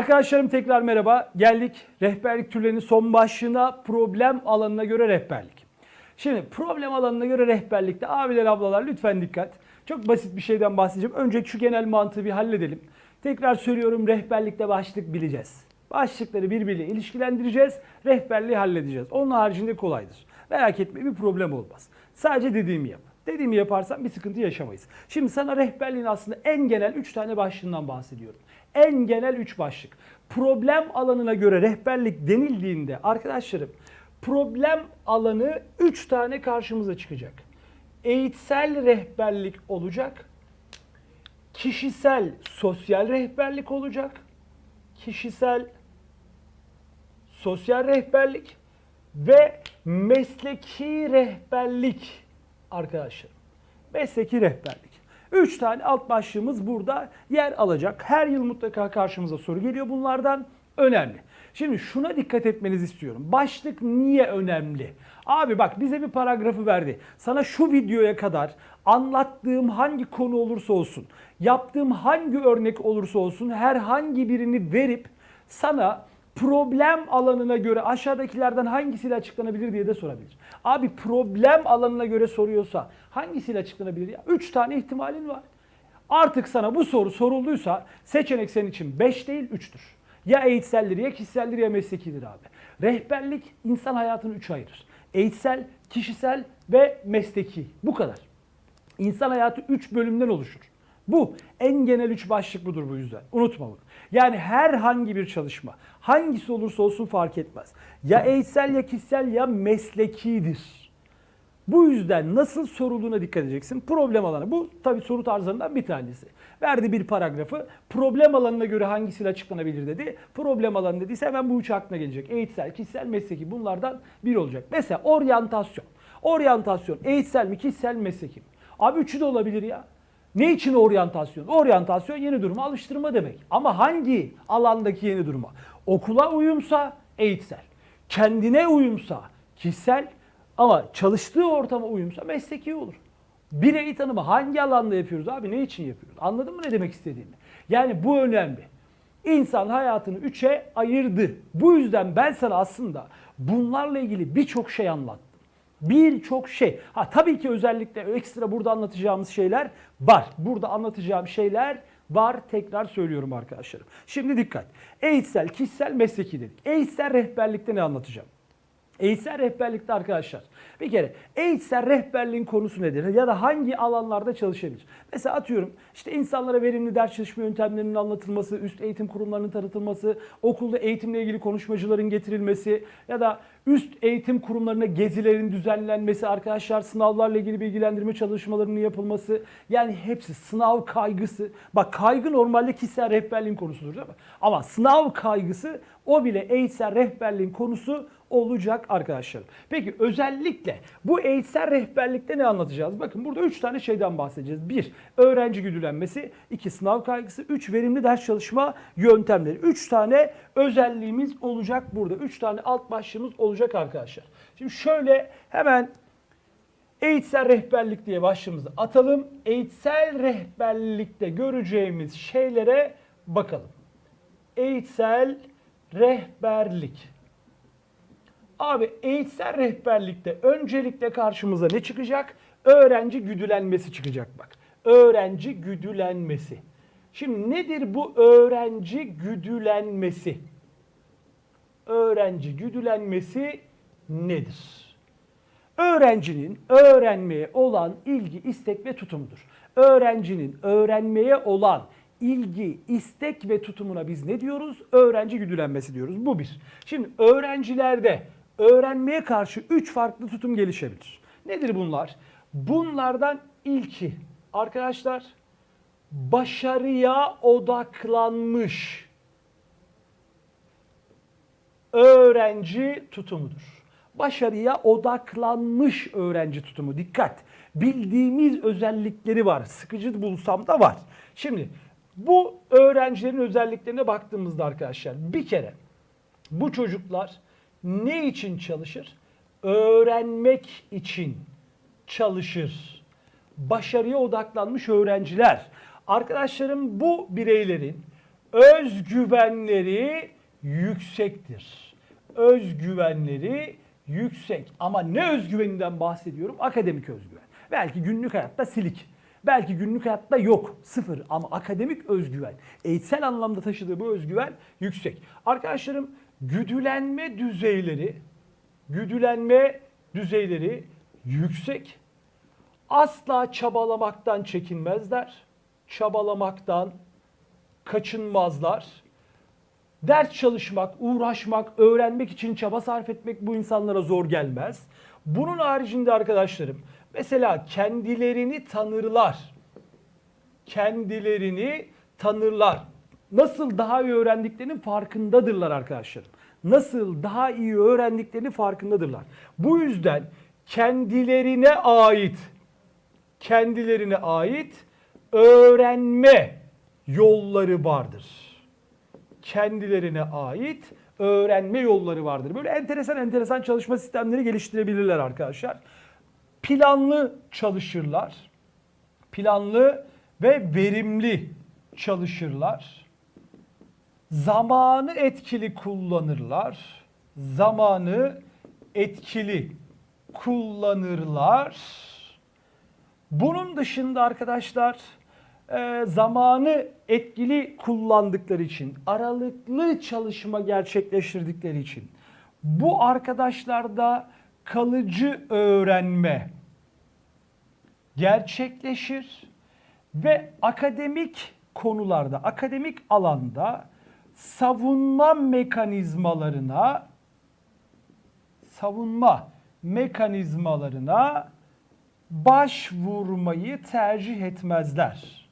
Arkadaşlarım tekrar merhaba. Geldik rehberlik türlerinin son başlığına problem alanına göre rehberlik. Şimdi problem alanına göre rehberlikte abiler ablalar lütfen dikkat. Çok basit bir şeyden bahsedeceğim. Önce şu genel mantığı bir halledelim. Tekrar söylüyorum rehberlikte başlık bileceğiz. Başlıkları birbiriyle ilişkilendireceğiz. Rehberliği halledeceğiz. Onun haricinde kolaydır. Merak etme bir problem olmaz. Sadece dediğimi yap. Dediğimi yaparsan bir sıkıntı yaşamayız. Şimdi sana rehberliğin aslında en genel 3 tane başlığından bahsediyorum. En genel 3 başlık. Problem alanına göre rehberlik denildiğinde arkadaşlarım problem alanı 3 tane karşımıza çıkacak. Eğitsel rehberlik olacak. Kişisel sosyal rehberlik olacak. Kişisel sosyal rehberlik ve mesleki rehberlik arkadaşlar. Mesleki rehberlik. Üç tane alt başlığımız burada yer alacak. Her yıl mutlaka karşımıza soru geliyor bunlardan. Önemli. Şimdi şuna dikkat etmenizi istiyorum. Başlık niye önemli? Abi bak bize bir paragrafı verdi. Sana şu videoya kadar anlattığım hangi konu olursa olsun, yaptığım hangi örnek olursa olsun herhangi birini verip sana problem alanına göre aşağıdakilerden hangisiyle açıklanabilir diye de sorabilir. Abi problem alanına göre soruyorsa hangisiyle açıklanabilir ya? 3 tane ihtimalin var. Artık sana bu soru sorulduysa seçenek senin için 5 değil 3'tür. Ya eğitseldir ya kişiseldir ya meslekidir abi. Rehberlik insan hayatını 3 ayırır. Eğitsel, kişisel ve mesleki. Bu kadar. İnsan hayatı 3 bölümden oluşur. Bu en genel 3 başlık budur bu yüzden. Unutma bunu. Yani herhangi bir çalışma hangisi olursa olsun fark etmez. Ya eğitsel ya kişisel ya meslekidir. Bu yüzden nasıl sorulduğuna dikkat edeceksin. Problem alanı. Bu tabii soru tarzlarından bir tanesi. Verdi bir paragrafı. Problem alanına göre hangisiyle açıklanabilir dedi. Problem alanı dediyse hemen bu üç aklına gelecek. Eğitsel, kişisel, mesleki bunlardan biri olacak. Mesela oryantasyon. Oryantasyon eğitsel mi, kişisel mesleki mi? Abi üçü de olabilir ya. Ne için oryantasyon? Oryantasyon yeni duruma alıştırma demek. Ama hangi alandaki yeni duruma? Okula uyumsa eğitsel. Kendine uyumsa kişisel ama çalıştığı ortama uyumsa mesleki olur. Bireyi tanımı hangi alanda yapıyoruz abi? Ne için yapıyoruz? Anladın mı ne demek istediğimi? Yani bu önemli. İnsan hayatını üçe ayırdı. Bu yüzden ben sana aslında bunlarla ilgili birçok şey anlattım. Birçok şey. Ha tabii ki özellikle ekstra burada anlatacağımız şeyler var. Burada anlatacağım şeyler var. Tekrar söylüyorum arkadaşlarım. Şimdi dikkat. Eğitsel, kişisel, mesleki dedik. Eğitsel rehberlikte ne anlatacağım? Eğitsel rehberlikte arkadaşlar bir kere eğitsel rehberliğin konusu nedir ya da hangi alanlarda çalışabilir? Mesela atıyorum işte insanlara verimli ders çalışma yöntemlerinin anlatılması, üst eğitim kurumlarının tanıtılması, okulda eğitimle ilgili konuşmacıların getirilmesi ya da üst eğitim kurumlarına gezilerin düzenlenmesi, arkadaşlar sınavlarla ilgili bilgilendirme çalışmalarının yapılması yani hepsi sınav kaygısı. Bak kaygı normalde kişisel rehberliğin konusudur değil mi? Ama sınav kaygısı o bile eğitsel rehberliğin konusu olacak arkadaşlarım. Peki özellikle bu eğitsel rehberlikte ne anlatacağız? Bakın burada 3 tane şeyden bahsedeceğiz. 1. Öğrenci güdülenmesi. 2. Sınav kaygısı. 3. Verimli ders çalışma yöntemleri. 3 tane özelliğimiz olacak burada. 3 tane alt başlığımız olacak arkadaşlar. Şimdi şöyle hemen Eğitsel rehberlik diye başlığımızı atalım. Eğitsel rehberlikte göreceğimiz şeylere bakalım. Eğitsel rehberlik. Abi eğitsel rehberlikte öncelikle karşımıza ne çıkacak? Öğrenci güdülenmesi çıkacak bak. Öğrenci güdülenmesi. Şimdi nedir bu öğrenci güdülenmesi? Öğrenci güdülenmesi nedir? Öğrencinin öğrenmeye olan ilgi, istek ve tutumudur. Öğrencinin öğrenmeye olan ilgi, istek ve tutumuna biz ne diyoruz? Öğrenci güdülenmesi diyoruz. Bu bir. Şimdi öğrencilerde öğrenmeye karşı üç farklı tutum gelişebilir. Nedir bunlar? Bunlardan ilki arkadaşlar başarıya odaklanmış öğrenci tutumudur. Başarıya odaklanmış öğrenci tutumu. Dikkat. Bildiğimiz özellikleri var. Sıkıcı bulsam da var. Şimdi bu öğrencilerin özelliklerine baktığımızda arkadaşlar bir kere bu çocuklar ne için çalışır? Öğrenmek için çalışır. Başarıya odaklanmış öğrenciler. Arkadaşlarım bu bireylerin özgüvenleri yüksektir. Özgüvenleri yüksek. Ama ne özgüveninden bahsediyorum? Akademik özgüven. Belki günlük hayatta silik. Belki günlük hayatta yok, sıfır ama akademik özgüven, eğitsel anlamda taşıdığı bu özgüven yüksek. Arkadaşlarım güdülenme düzeyleri, güdülenme düzeyleri yüksek. Asla çabalamaktan çekinmezler. Çabalamaktan kaçınmazlar. Ders çalışmak, uğraşmak, öğrenmek için çaba sarf etmek bu insanlara zor gelmez. Bunun haricinde arkadaşlarım mesela kendilerini tanırlar. Kendilerini tanırlar. Nasıl daha iyi öğrendiklerinin farkındadırlar arkadaşlarım. Nasıl daha iyi öğrendiklerinin farkındadırlar. Bu yüzden kendilerine ait kendilerine ait öğrenme yolları vardır kendilerine ait öğrenme yolları vardır. Böyle enteresan enteresan çalışma sistemleri geliştirebilirler arkadaşlar. Planlı çalışırlar. Planlı ve verimli çalışırlar. Zamanı etkili kullanırlar. Zamanı etkili kullanırlar. Bunun dışında arkadaşlar e, zamanı etkili kullandıkları için, aralıklı çalışma gerçekleştirdikleri için bu arkadaşlarda kalıcı öğrenme gerçekleşir ve akademik konularda, akademik alanda savunma mekanizmalarına savunma mekanizmalarına başvurmayı tercih etmezler.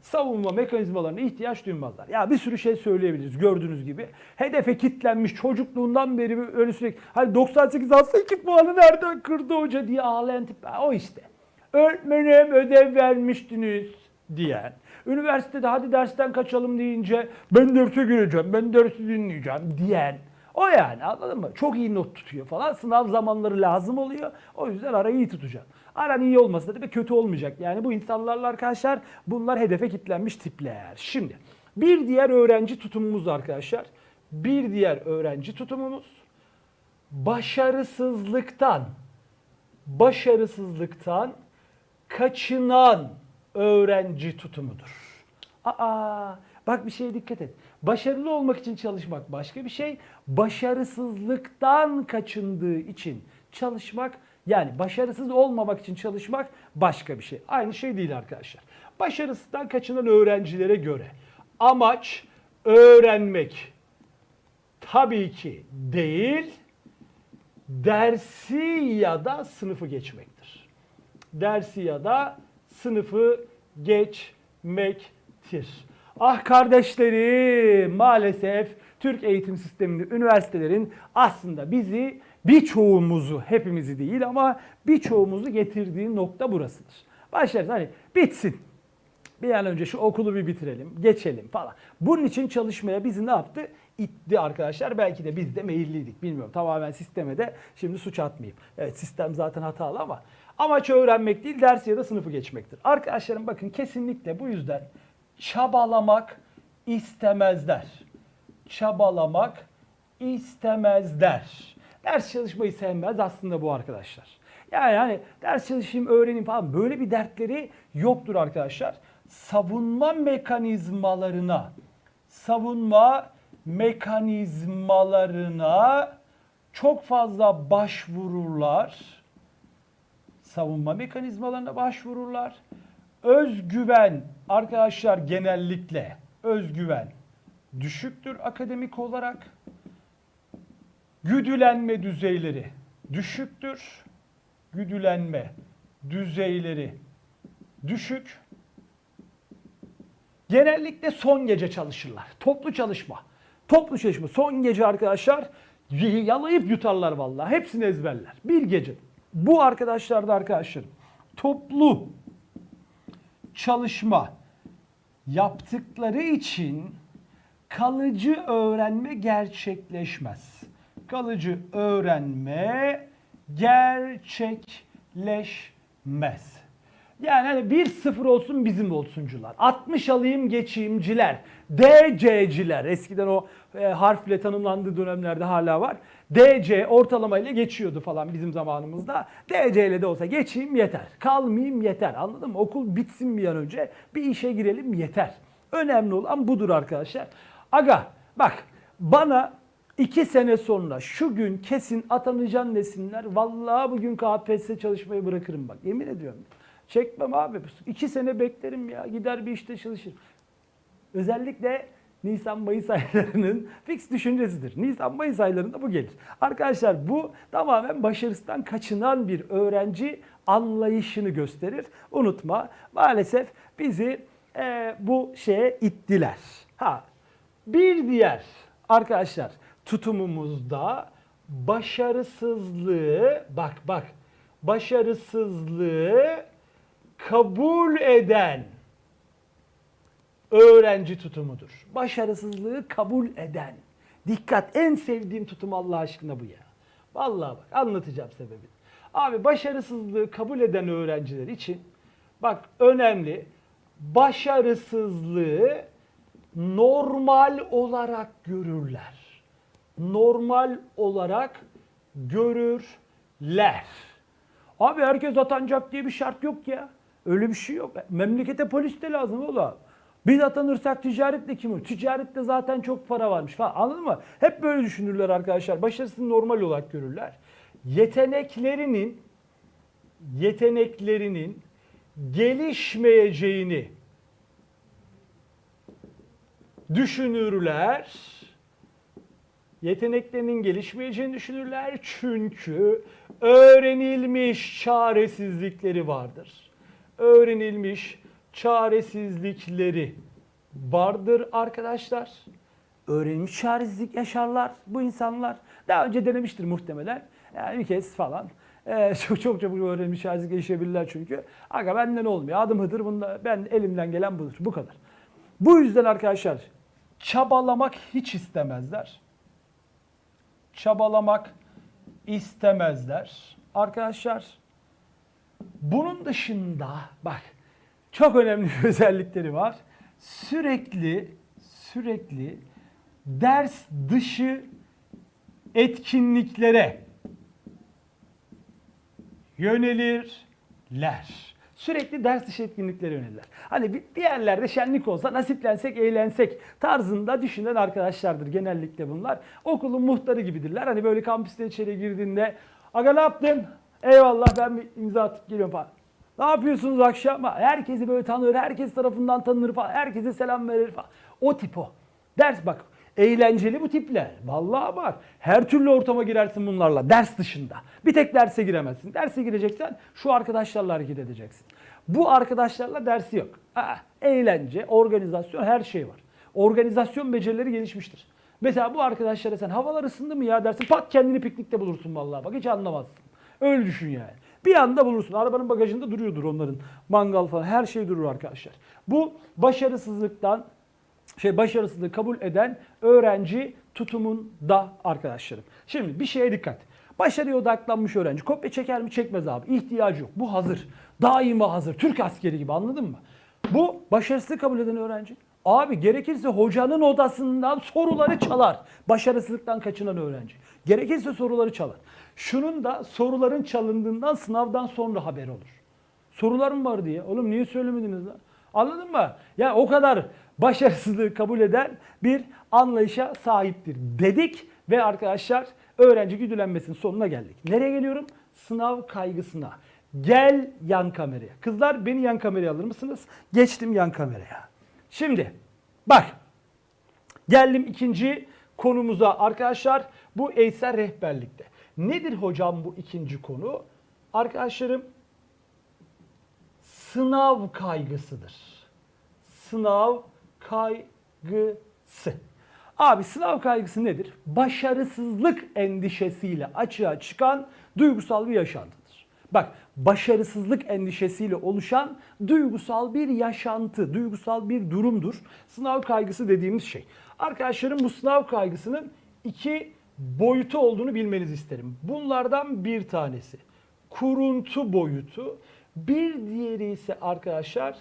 Savunma mekanizmalarına ihtiyaç duymazlar. Ya bir sürü şey söyleyebiliriz gördüğünüz gibi. Hedefe kitlenmiş çocukluğundan beri öyle sürekli hani 98 alsa 2 puanı nereden kırdı hoca diye ağlayan tip. O işte. Öğretmenim ödev vermiştiniz diyen. Üniversitede hadi dersten kaçalım deyince ben derse gireceğim, ben dersi dinleyeceğim diyen. O yani anladın mı? Çok iyi not tutuyor falan. Sınav zamanları lazım oluyor. O yüzden arayı iyi tutacak. Aran iyi olmasa da tabii kötü olmayacak. Yani bu insanlarla arkadaşlar bunlar hedefe kilitlenmiş tipler. Şimdi bir diğer öğrenci tutumumuz arkadaşlar. Bir diğer öğrenci tutumumuz başarısızlıktan başarısızlıktan kaçınan öğrenci tutumudur. Aa, bak bir şeye dikkat et. Başarılı olmak için çalışmak başka bir şey. Başarısızlıktan kaçındığı için çalışmak yani başarısız olmamak için çalışmak başka bir şey. Aynı şey değil arkadaşlar. Başarısızdan kaçınan öğrencilere göre amaç öğrenmek tabii ki değil, dersi ya da sınıfı geçmektir. Dersi ya da sınıfı geçmektir. Ah kardeşlerim maalesef Türk eğitim sisteminde üniversitelerin aslında bizi birçoğumuzu hepimizi değil ama birçoğumuzu getirdiği nokta burasıdır. Başlarız hani bitsin. Bir an önce şu okulu bir bitirelim, geçelim falan. Bunun için çalışmaya bizi ne yaptı? İtti arkadaşlar. Belki de biz de meyilliydik. Bilmiyorum. Tamamen sisteme de şimdi suç atmayayım. Evet sistem zaten hatalı ama amaç öğrenmek değil, ders ya da sınıfı geçmektir. Arkadaşlarım bakın kesinlikle bu yüzden çabalamak istemezler. Çabalamak istemezler. Ders çalışmayı sevmez aslında bu arkadaşlar. Yani hani ders çalışayım, öğreneyim falan böyle bir dertleri yoktur arkadaşlar. Savunma mekanizmalarına, savunma mekanizmalarına çok fazla başvururlar. Savunma mekanizmalarına başvururlar. Özgüven arkadaşlar genellikle özgüven düşüktür akademik olarak. Güdülenme düzeyleri düşüktür. Güdülenme düzeyleri düşük. Genellikle son gece çalışırlar. Toplu çalışma. Toplu çalışma. Son gece arkadaşlar yalayıp yutarlar vallahi. Hepsini ezberler. Bir gece. Bu arkadaşlar da arkadaşlarım toplu çalışma yaptıkları için kalıcı öğrenme gerçekleşmez. Kalıcı öğrenme gerçekleşmez. Yani hani 1-0 olsun bizim olsuncular. 60 alayım geçeyimciler. DC'ciler. Eskiden o e, harfle tanımlandığı dönemlerde hala var. DC ortalamayla geçiyordu falan bizim zamanımızda. DC ile de olsa geçeyim yeter. Kalmayayım yeter. Anladın mı? Okul bitsin bir an önce. Bir işe girelim yeter. Önemli olan budur arkadaşlar. Aga bak bana iki sene sonra şu gün kesin atanacaksın desinler. Vallahi bugün KPSS çalışmayı bırakırım bak. Yemin ediyorum. Çekmem abi. İki sene beklerim ya. Gider bir işte çalışırım. Özellikle Nisan-Mayıs aylarının fix düşüncesidir. Nisan-Mayıs aylarında bu gelir. Arkadaşlar bu tamamen başarısından kaçınan bir öğrenci anlayışını gösterir. Unutma maalesef bizi e, bu şeye ittiler. Ha bir diğer arkadaşlar tutumumuzda başarısızlığı bak bak başarısızlığı kabul eden öğrenci tutumudur. Başarısızlığı kabul eden. Dikkat en sevdiğim tutum Allah aşkına bu ya. Vallahi bak anlatacağım sebebini. Abi başarısızlığı kabul eden öğrenciler için bak önemli başarısızlığı normal olarak görürler. Normal olarak görürler. Abi herkes atanacak diye bir şart yok ya. Öyle bir şey yok. Memlekete polis de lazım oğlum. Biz atanırsak ticaretle kim olur? Ticarette zaten çok para varmış falan. Anladın mı? Hep böyle düşünürler arkadaşlar. Başarısını normal olarak görürler. Yeteneklerinin yeteneklerinin gelişmeyeceğini düşünürler. Yeteneklerinin gelişmeyeceğini düşünürler çünkü öğrenilmiş çaresizlikleri vardır. Öğrenilmiş çaresizlikleri vardır arkadaşlar. Öğrenilmiş çaresizlik yaşarlar bu insanlar. Daha önce denemiştir muhtemelen. Yani bir kez falan. Ee, çok çok çabuk öğrenilmiş çaresizlik yaşayabilirler çünkü. Aga benden olmuyor. Adım Hıdır. Bunda, ben elimden gelen budur. Bu kadar. Bu yüzden arkadaşlar çabalamak hiç istemezler. Çabalamak istemezler. Arkadaşlar bunun dışında bak çok önemli bir özellikleri var. Sürekli sürekli ders dışı etkinliklere yönelirler. Sürekli ders dışı etkinliklere yönelirler. Hani bir, yerlerde şenlik olsa nasiplensek, eğlensek tarzında düşünen arkadaşlardır genellikle bunlar. Okulun muhtarı gibidirler. Hani böyle kampüste içeri girdiğinde aga ne yaptın? Eyvallah ben bir imza atıp geliyorum falan. Ne yapıyorsunuz akşam? Herkesi böyle tanır, herkes tarafından tanınır falan. Herkese selam verir falan. O tip o. Ders bak. Eğlenceli bu tipler. Vallahi bak. Her türlü ortama girersin bunlarla. Ders dışında. Bir tek derse giremezsin. Derse gireceksen şu arkadaşlarla hareket edeceksin. Bu arkadaşlarla dersi yok. Aa, eğlence, organizasyon her şey var. Organizasyon becerileri gelişmiştir. Mesela bu arkadaşlara sen havalar ısındı mı ya dersin pat kendini piknikte bulursun vallahi bak hiç anlamazsın. Öyle düşün yani. Bir anda bulursun. Arabanın bagajında duruyordur onların. Mangal falan her şey durur arkadaşlar. Bu başarısızlıktan şey başarısızlığı kabul eden öğrenci tutumunda arkadaşlarım. Şimdi bir şeye dikkat. Başarıya odaklanmış öğrenci kopya çeker mi çekmez abi. İhtiyacı yok. Bu hazır. Daima hazır. Türk askeri gibi anladın mı? Bu başarısızlığı kabul eden öğrenci. Abi gerekirse hocanın odasından soruları çalar. Başarısızlıktan kaçınan öğrenci. Gerekirse soruları çalar. Şunun da soruların çalındığından sınavdan sonra haber olur. Sorularım var diye. Oğlum niye söylemediniz lan? Anladın mı? Yani o kadar başarısızlığı kabul eden bir anlayışa sahiptir dedik ve arkadaşlar öğrenci güdülenmesinin sonuna geldik. Nereye geliyorum? Sınav kaygısına. Gel yan kameraya. Kızlar beni yan kameraya alır mısınız? Geçtim yan kameraya. Şimdi bak geldim ikinci konumuza arkadaşlar. Bu eğitsel rehberlikte. Nedir hocam bu ikinci konu? Arkadaşlarım sınav kaygısıdır. Sınav kaygısı. Abi sınav kaygısı nedir? Başarısızlık endişesiyle açığa çıkan duygusal bir yaşantıdır. Bak başarısızlık endişesiyle oluşan duygusal bir yaşantı, duygusal bir durumdur. Sınav kaygısı dediğimiz şey. Arkadaşlarım bu sınav kaygısının iki boyutu olduğunu bilmenizi isterim. Bunlardan bir tanesi kuruntu boyutu, Bir diğeri ise arkadaşlar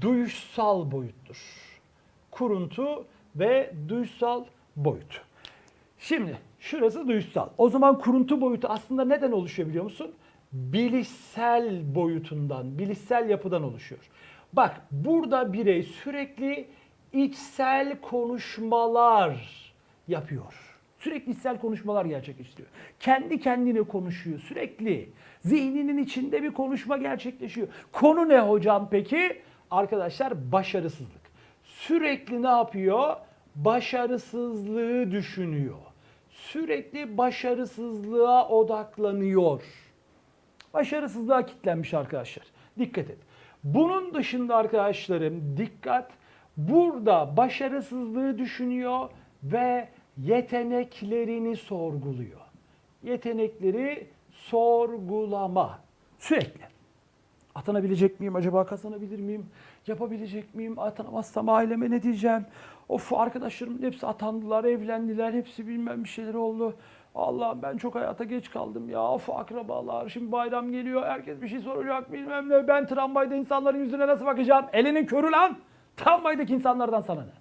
duyuşsal boyuttur. Kuruntu ve duyuşsal boyut. Şimdi şurası duyuşsal. O zaman kuruntu boyutu aslında neden oluşuyor biliyor musun? Bilişsel boyutundan, bilişsel yapıdan oluşuyor. Bak burada birey sürekli içsel konuşmalar yapıyor. Sürekli içsel konuşmalar gerçekleştiriyor. Kendi kendine konuşuyor sürekli. Zihninin içinde bir konuşma gerçekleşiyor. Konu ne hocam peki? Arkadaşlar başarısızlık. Sürekli ne yapıyor? Başarısızlığı düşünüyor. Sürekli başarısızlığa odaklanıyor. Başarısızlığa kitlenmiş arkadaşlar. Dikkat et. Bunun dışında arkadaşlarım dikkat. Burada başarısızlığı düşünüyor ve yeteneklerini sorguluyor. Yetenekleri sorgulama. Sürekli. Atanabilecek miyim acaba kazanabilir miyim? Yapabilecek miyim? Atanamazsam aileme ne diyeceğim? Of arkadaşlarımın hepsi atandılar, evlendiler, hepsi bilmem bir şeyler oldu. Allah'ım ben çok hayata geç kaldım ya. Of akrabalar şimdi bayram geliyor herkes bir şey soracak bilmem ne. Ben tramvayda insanların yüzüne nasıl bakacağım? Elinin körü lan. Tramvaydaki insanlardan sana ne?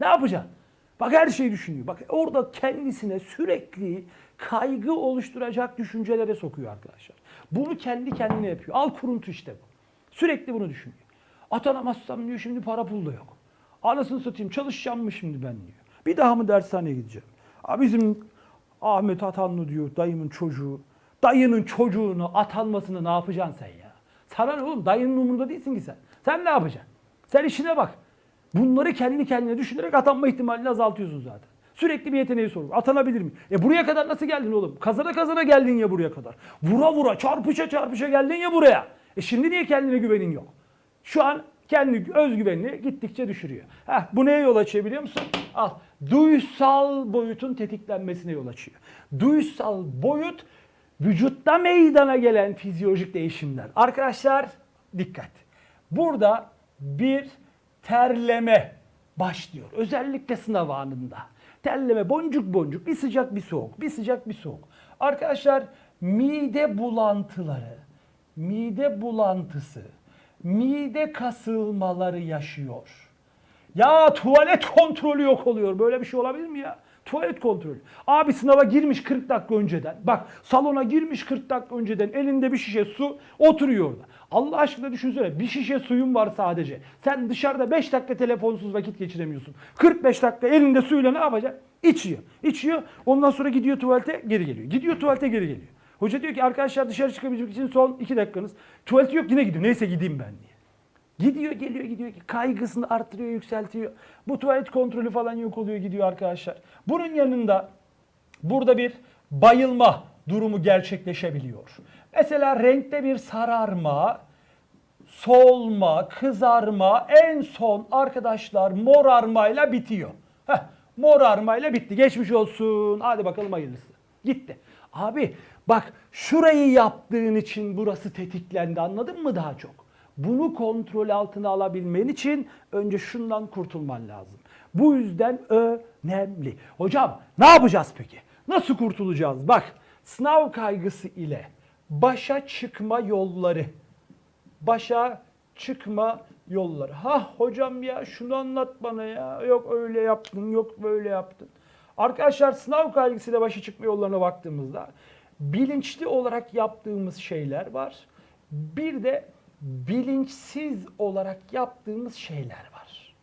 Ne yapacaksın? Bak her şeyi düşünüyor. Bak orada kendisine sürekli kaygı oluşturacak düşüncelere sokuyor arkadaşlar. Bunu kendi kendine yapıyor. Al kuruntu işte bu. Sürekli bunu düşünüyor. Atanamazsam diyor şimdi para pul da yok. Anasını satayım çalışacağım mı şimdi ben diyor. Bir daha mı dershaneye gideceğim? Abi bizim Ahmet Atanlı diyor dayımın çocuğu. Dayının çocuğunu atanmasını ne yapacaksın sen ya? Sana ne oğlum dayının umurunda değilsin ki sen. Sen ne yapacaksın? Sen işine bak. Bunları kendi kendine düşünerek atanma ihtimalini azaltıyorsun zaten. Sürekli bir yeteneği soruyor. Atanabilir mi? E buraya kadar nasıl geldin oğlum? Kazana kazana geldin ya buraya kadar. Vura vura çarpışa çarpışa geldin ya buraya. E şimdi niye kendine güvenin yok? Şu an kendi özgüvenini gittikçe düşürüyor. Heh, bu neye yol açıyor biliyor musun? Al. Duysal boyutun tetiklenmesine yol açıyor. Duysal boyut vücutta meydana gelen fizyolojik değişimler. Arkadaşlar dikkat. Burada bir terleme başlıyor. Özellikle sınav anında. Terleme boncuk boncuk bir sıcak bir soğuk bir sıcak bir soğuk. Arkadaşlar mide bulantıları, mide bulantısı, mide kasılmaları yaşıyor. Ya tuvalet kontrolü yok oluyor. Böyle bir şey olabilir mi ya? Tuvalet kontrolü. Abi sınava girmiş 40 dakika önceden. Bak salona girmiş 40 dakika önceden elinde bir şişe su oturuyor orada. Allah aşkına düşünsene bir şişe suyun var sadece. Sen dışarıda 5 dakika telefonsuz vakit geçiremiyorsun. 45 dakika elinde suyla ne yapacak? İçiyor. İçiyor. Ondan sonra gidiyor tuvalete geri geliyor. Gidiyor tuvalete geri geliyor. Hoca diyor ki arkadaşlar dışarı çıkabilmek için son 2 dakikanız. Tuvaleti yok yine gidiyor. Neyse gideyim ben diye. Gidiyor geliyor gidiyor ki kaygısını arttırıyor yükseltiyor. Bu tuvalet kontrolü falan yok oluyor gidiyor arkadaşlar. Bunun yanında burada bir bayılma durumu gerçekleşebiliyor. Mesela renkte bir sararma, solma, kızarma en son arkadaşlar morarmayla bitiyor. Heh, morarmayla bitti. Geçmiş olsun. Hadi bakalım hayırlısı. Gitti. Abi bak şurayı yaptığın için burası tetiklendi anladın mı daha çok? Bunu kontrol altına alabilmen için önce şundan kurtulman lazım. Bu yüzden önemli. Hocam ne yapacağız peki? Nasıl kurtulacağız? Bak sınav kaygısı ile başa çıkma yolları. Başa çıkma yolları. Ha hocam ya şunu anlat bana ya. Yok öyle yaptın, yok böyle yaptın. Arkadaşlar sınav kaygısıyla başa çıkma yollarına baktığımızda bilinçli olarak yaptığımız şeyler var. Bir de bilinçsiz olarak yaptığımız şeyler var.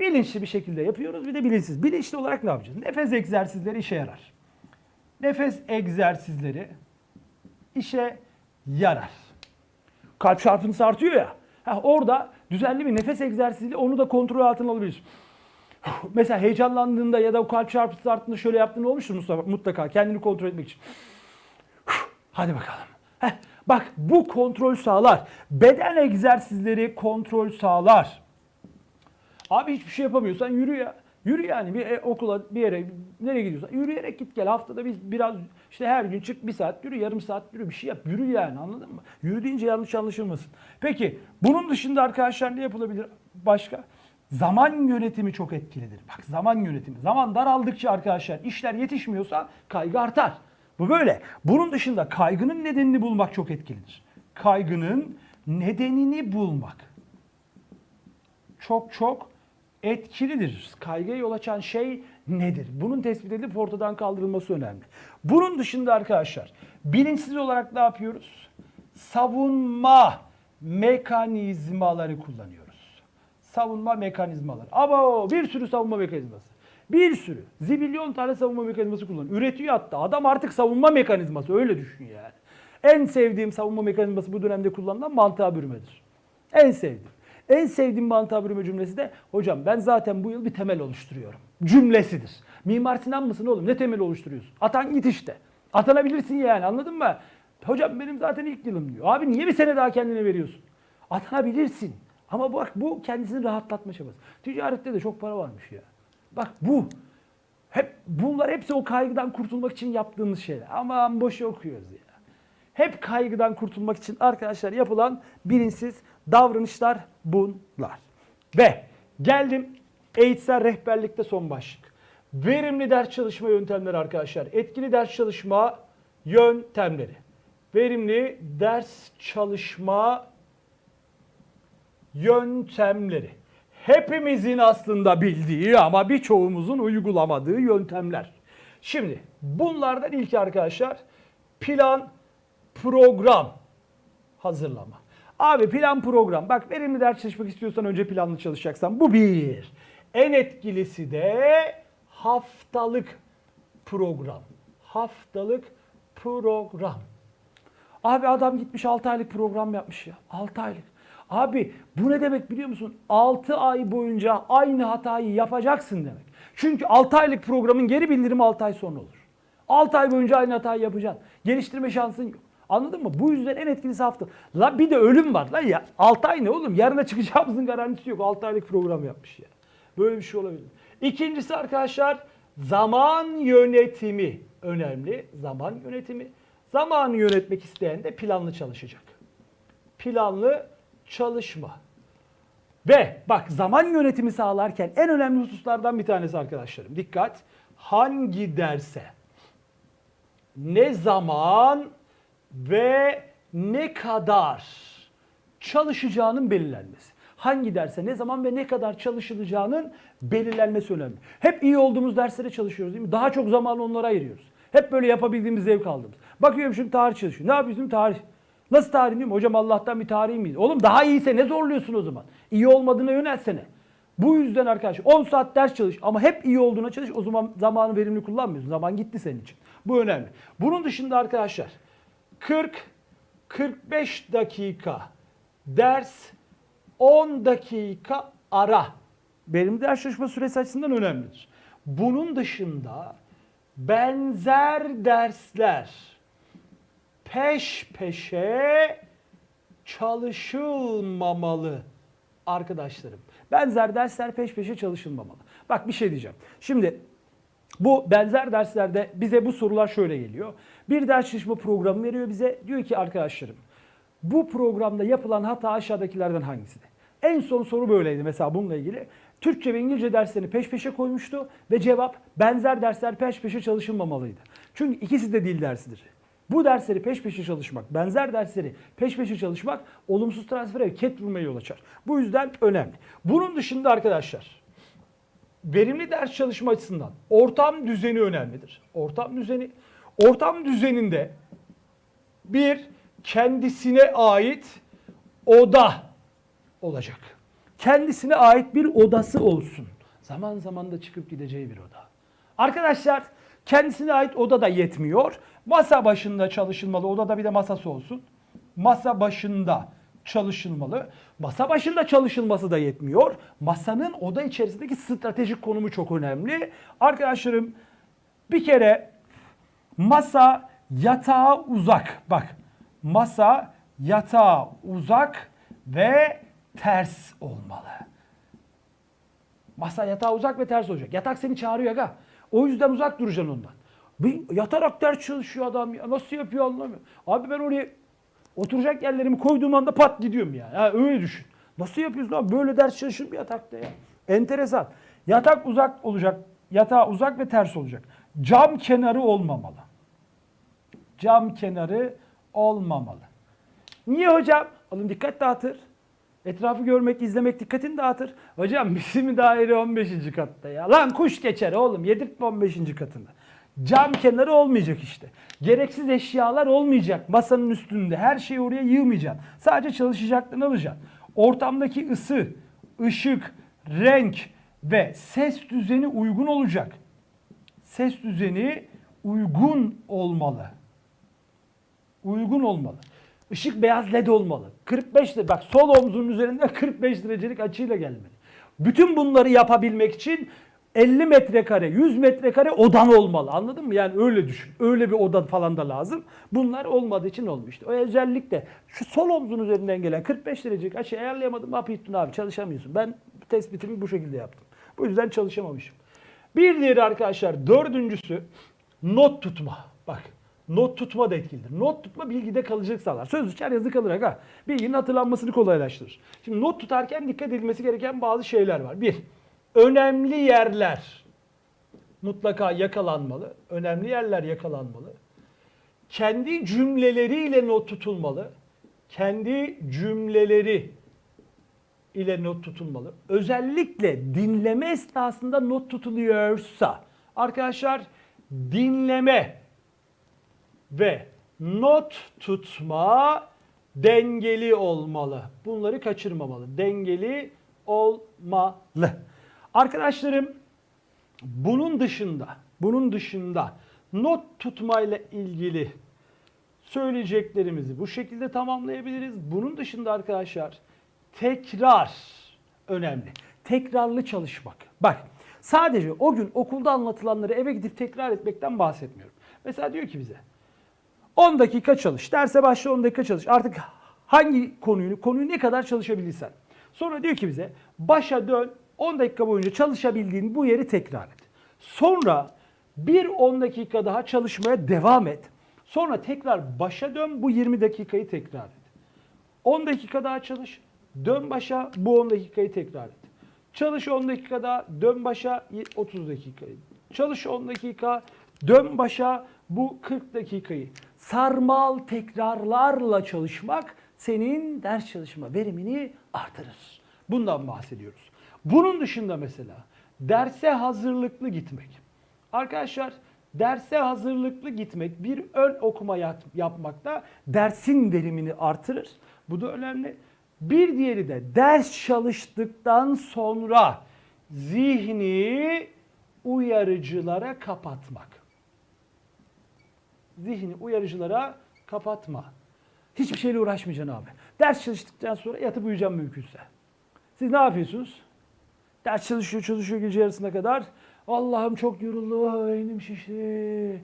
Bilinçli bir şekilde yapıyoruz bir de bilinçsiz. Bilinçli olarak ne yapacağız? Nefes egzersizleri işe yarar. Nefes egzersizleri işe yarar. Kalp çarpıntısı artıyor ya. Ha, orada düzenli bir nefes egzersiziyle onu da kontrol altına alabiliriz. Mesela heyecanlandığında ya da kalp çarpıntısı arttığında şöyle yaptığın olmuştur Mustafa mutlaka kendini kontrol etmek için. Hadi bakalım. Heh, bak bu kontrol sağlar. Beden egzersizleri kontrol sağlar. Abi hiçbir şey yapamıyorsan yürü ya. Yürü yani bir e, okula bir yere nereye gidiyorsan yürüyerek git gel haftada bir biraz işte her gün çık bir saat yürü yarım saat yürü bir şey yap yürü yani anladın mı? Yürü deyince yanlış anlaşılmasın. Peki bunun dışında arkadaşlar ne yapılabilir başka? Zaman yönetimi çok etkilidir. Bak zaman yönetimi. Zaman daraldıkça arkadaşlar işler yetişmiyorsa kaygı artar. Bu böyle. Bunun dışında kaygının nedenini bulmak çok etkilidir. kaygının nedenini bulmak çok çok etkilidir. Kaygıya yol açan şey nedir? Bunun tespit edilip ortadan kaldırılması önemli. Bunun dışında arkadaşlar bilinçsiz olarak ne yapıyoruz? Savunma mekanizmaları kullanıyoruz. Savunma mekanizmaları. Ama bir sürü savunma mekanizması. Bir sürü. Zibilyon tane savunma mekanizması kullanıyor. Üretiyor hatta. Adam artık savunma mekanizması. Öyle düşün yani. En sevdiğim savunma mekanizması bu dönemde kullanılan mantığa bürümedir. En sevdiğim. En sevdiğim mantığa bürüme cümlesi de hocam ben zaten bu yıl bir temel oluşturuyorum. Cümlesidir. Mimar Sinan mısın oğlum? Ne temel oluşturuyorsun? Atan git işte. Atanabilirsin yani anladın mı? Hocam benim zaten ilk yılım diyor. Abi niye bir sene daha kendine veriyorsun? Atanabilirsin. Ama bak bu kendisini rahatlatma çabası. Ticarette de çok para varmış ya. Bak bu. Hep bunlar hepsi o kaygıdan kurtulmak için yaptığımız şeyler. Aman boşu okuyoruz ya. Hep kaygıdan kurtulmak için arkadaşlar yapılan bilinçsiz davranışlar bunlar. Ve geldim eğitsel rehberlikte son başlık. Verimli ders çalışma yöntemleri arkadaşlar. Etkili ders çalışma yöntemleri. Verimli ders çalışma yöntemleri. Hepimizin aslında bildiği ama birçoğumuzun uygulamadığı yöntemler. Şimdi bunlardan ilki arkadaşlar plan, program hazırlama. Abi plan program. Bak verimli ders çalışmak istiyorsan önce planlı çalışacaksan. Bu bir. En etkilisi de haftalık program. Haftalık program. Abi adam gitmiş 6 aylık program yapmış ya. 6 aylık. Abi bu ne demek biliyor musun? 6 ay boyunca aynı hatayı yapacaksın demek. Çünkü 6 aylık programın geri bildirimi 6 ay sonra olur. 6 ay boyunca aynı hatayı yapacaksın. Geliştirme şansın yok. Anladın mı? Bu yüzden en etkilisi hafta. La bir de ölüm var. La ya 6 ay ne oğlum? Yarına çıkacağımızın garantisi yok. 6 aylık program yapmış ya. Böyle bir şey olabilir. İkincisi arkadaşlar zaman yönetimi önemli. Zaman yönetimi. Zamanı yönetmek isteyen de planlı çalışacak. Planlı çalışma. Ve bak zaman yönetimi sağlarken en önemli hususlardan bir tanesi arkadaşlarım. Dikkat. Hangi derse ne zaman ve ne kadar çalışacağının belirlenmesi. Hangi derse ne zaman ve ne kadar çalışılacağının belirlenmesi önemli. Hep iyi olduğumuz derslere çalışıyoruz değil mi? Daha çok zaman onlara ayırıyoruz. Hep böyle yapabildiğimiz zevk aldığımız. Bakıyorum şimdi tarih çalışıyor. Ne yapıyorsun tarih? Nasıl tarih değil mi? Hocam Allah'tan bir tarih miydi? Oğlum daha iyiyse ne zorluyorsun o zaman? İyi olmadığına yönelsene. Bu yüzden arkadaşlar 10 saat ders çalış ama hep iyi olduğuna çalış. O zaman zamanı verimli kullanmıyorsun. Zaman gitti senin için. Bu önemli. Bunun dışında arkadaşlar 40-45 dakika ders 10 dakika ara. Benim ders çalışma süresi açısından önemlidir. Bunun dışında benzer dersler peş peşe çalışılmamalı arkadaşlarım. Benzer dersler peş peşe çalışılmamalı. Bak bir şey diyeceğim. Şimdi bu benzer derslerde bize bu sorular şöyle geliyor. Bir ders çalışma programı veriyor bize. Diyor ki arkadaşlarım bu programda yapılan hata aşağıdakilerden hangisidir? En son soru böyleydi mesela bununla ilgili. Türkçe ve İngilizce derslerini peş peşe koymuştu ve cevap benzer dersler peş peşe çalışılmamalıydı. Çünkü ikisi de dil dersidir. Bu dersleri peş peşe çalışmak, benzer dersleri peş peşe çalışmak olumsuz transfere ve ket vurmaya yol açar. Bu yüzden önemli. Bunun dışında arkadaşlar verimli ders çalışma açısından ortam düzeni önemlidir. Ortam düzeni, ortam düzeninde bir kendisine ait oda olacak. Kendisine ait bir odası olsun. Zaman zaman da çıkıp gideceği bir oda. Arkadaşlar kendisine ait oda da yetmiyor. Masa başında çalışılmalı. Odada bir de masası olsun. Masa başında çalışılmalı. Masa başında çalışılması da yetmiyor. Masanın oda içerisindeki stratejik konumu çok önemli. Arkadaşlarım bir kere masa yatağa uzak. Bak masa yatağa uzak ve ters olmalı. Masa yatağa uzak ve ters olacak. Yatak seni çağırıyor aga. O yüzden uzak duracaksın ondan. Bir yatarak ders çalışıyor adam ya. Nasıl yapıyor anlamıyorum. Abi ben oraya oturacak yerlerimi koyduğum anda pat gidiyorum yani. Ha, öyle düşün. Nasıl yapıyorsun abi? Böyle ders çalışır bir yatakta ya. Enteresan. Yatak uzak olacak. Yatağa uzak ve ters olacak. Cam kenarı olmamalı. Cam kenarı olmamalı. Niye hocam? Oğlum dikkat dağıtır. Etrafı görmek, izlemek dikkatini dağıtır. Hocam bizim daire 15. katta ya. Lan kuş geçer oğlum yedirtme 15. katında. Cam kenarı olmayacak işte. Gereksiz eşyalar olmayacak masanın üstünde. Her şeyi oraya yığmayacaksın. Sadece çalışacaklarını alacaksın. Ortamdaki ısı, ışık, renk ve ses düzeni uygun olacak. Ses düzeni uygun olmalı uygun olmalı. Işık beyaz led olmalı. 45 derece bak sol omzunun üzerinde 45 derecelik açıyla gelmeli. Bütün bunları yapabilmek için 50 metrekare, 100 metrekare odan olmalı. Anladın mı? Yani öyle düşün. Öyle bir oda falan da lazım. Bunlar olmadığı için olmuştu. O özellikle şu sol omzun üzerinden gelen 45 derecelik açıyı ayarlayamadım. Ne yapıyorsun abi? Çalışamıyorsun. Ben tespitimi bu şekilde yaptım. Bu yüzden çalışamamışım. Bir diğeri arkadaşlar dördüncüsü not tutma. Bak not tutma da etkilidir. Not tutma bilgide kalıcılık sağlar. Söz uçar yazı kalır aga. Bilginin hatırlanmasını kolaylaştırır. Şimdi not tutarken dikkat edilmesi gereken bazı şeyler var. Bir, önemli yerler mutlaka yakalanmalı. Önemli yerler yakalanmalı. Kendi cümleleriyle not tutulmalı. Kendi cümleleri ile not tutulmalı. Özellikle dinleme esnasında not tutuluyorsa arkadaşlar dinleme ve not tutma dengeli olmalı. Bunları kaçırmamalı. Dengeli olmalı. Arkadaşlarım bunun dışında, bunun dışında not tutmayla ilgili söyleyeceklerimizi bu şekilde tamamlayabiliriz. Bunun dışında arkadaşlar tekrar önemli. Tekrarlı çalışmak. Bak sadece o gün okulda anlatılanları eve gidip tekrar etmekten bahsetmiyorum. Mesela diyor ki bize 10 dakika çalış. Derse başla 10 dakika çalış. Artık hangi konuyu, konuyu ne kadar çalışabilirsen. Sonra diyor ki bize başa dön 10 dakika boyunca çalışabildiğin bu yeri tekrar et. Sonra bir 10 dakika daha çalışmaya devam et. Sonra tekrar başa dön bu 20 dakikayı tekrar et. 10 dakika daha çalış. Dön başa bu 10 dakikayı tekrar et. Çalış 10 dakika daha dön başa 30 dakikayı. Çalış 10 dakika dön başa bu 40 dakikayı. Sarmal tekrarlarla çalışmak senin ders çalışma verimini artırır. Bundan bahsediyoruz. Bunun dışında mesela derse hazırlıklı gitmek. Arkadaşlar derse hazırlıklı gitmek bir ön okuma yap- yapmakta dersin verimini artırır. Bu da önemli. Bir diğeri de ders çalıştıktan sonra zihni uyarıcılara kapatmak. Zihni uyarıcılara kapatma. Hiçbir şeyle uğraşmayacaksın abi. Ders çalıştıktan sonra yatıp uyuyacaksın mümkünse. Siz ne yapıyorsunuz? Ders çalışıyor çalışıyor gece yarısına kadar. Allah'ım çok yoruldum, beynim şişti.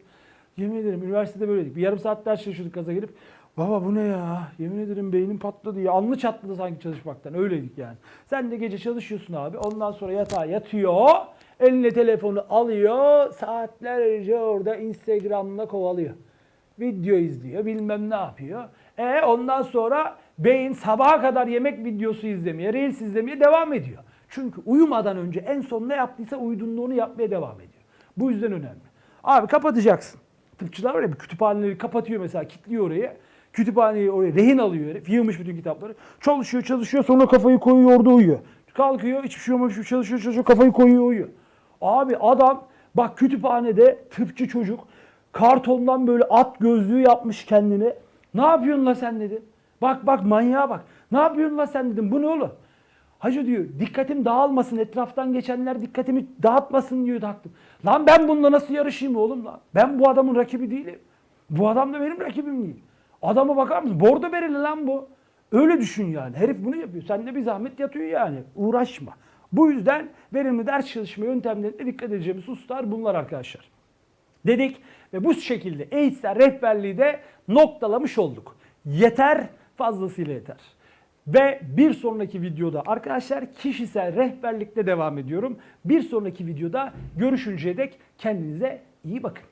Yemin ederim üniversitede böyleydik. Bir yarım saat ders çalışıyorduk gaza gelip. Baba bu ne ya? Yemin ederim beynim patladı ya. Alnı çatladı sanki çalışmaktan. Öyleydik yani. Sen de gece çalışıyorsun abi. Ondan sonra yatağa yatıyor. Eline telefonu alıyor. Saatlerce orada Instagram'la kovalıyor. Video izliyor. Bilmem ne yapıyor. E ondan sonra beyin sabaha kadar yemek videosu izlemeye, Reels izlemeye devam ediyor. Çünkü uyumadan önce en son ne yaptıysa uyuduğunda onu yapmaya devam ediyor. Bu yüzden önemli. Abi kapatacaksın. Tıpçılar var ya bir kütüphaneleri kapatıyor mesela, kilitliyor orayı. Kütüphaneyi oraya rehin alıyor herif. Yığmış bütün kitapları. Çalışıyor çalışıyor sonra kafayı koyuyor orada uyuyor. Kalkıyor hiçbir şey olmamış çalışıyor çalışıyor kafayı koyuyor uyuyor. Abi adam bak kütüphanede tıpçı çocuk kartondan böyle at gözlüğü yapmış kendine. Ne yapıyorsun la sen dedim. Bak bak manyağa bak. Ne yapıyorsun la sen dedim. Bu ne oğlum? Hacı diyor dikkatim dağılmasın etraftan geçenler dikkatimi dağıtmasın diyor taktım. Lan ben bununla nasıl yarışayım oğlum lan? Ben bu adamın rakibi değilim. Bu adam da benim rakibim değil. Adama bakar mısın? Bordo bereli lan bu. Öyle düşün yani. Herif bunu yapıyor. Sen de bir zahmet yatıyor yani. Uğraşma. Bu yüzden verimli ders çalışma yöntemlerine dikkat edeceğimiz hususlar bunlar arkadaşlar. Dedik ve bu şekilde eğitsel rehberliği de noktalamış olduk. Yeter fazlasıyla yeter. Ve bir sonraki videoda arkadaşlar kişisel rehberlikle devam ediyorum. Bir sonraki videoda görüşünceye dek kendinize iyi bakın.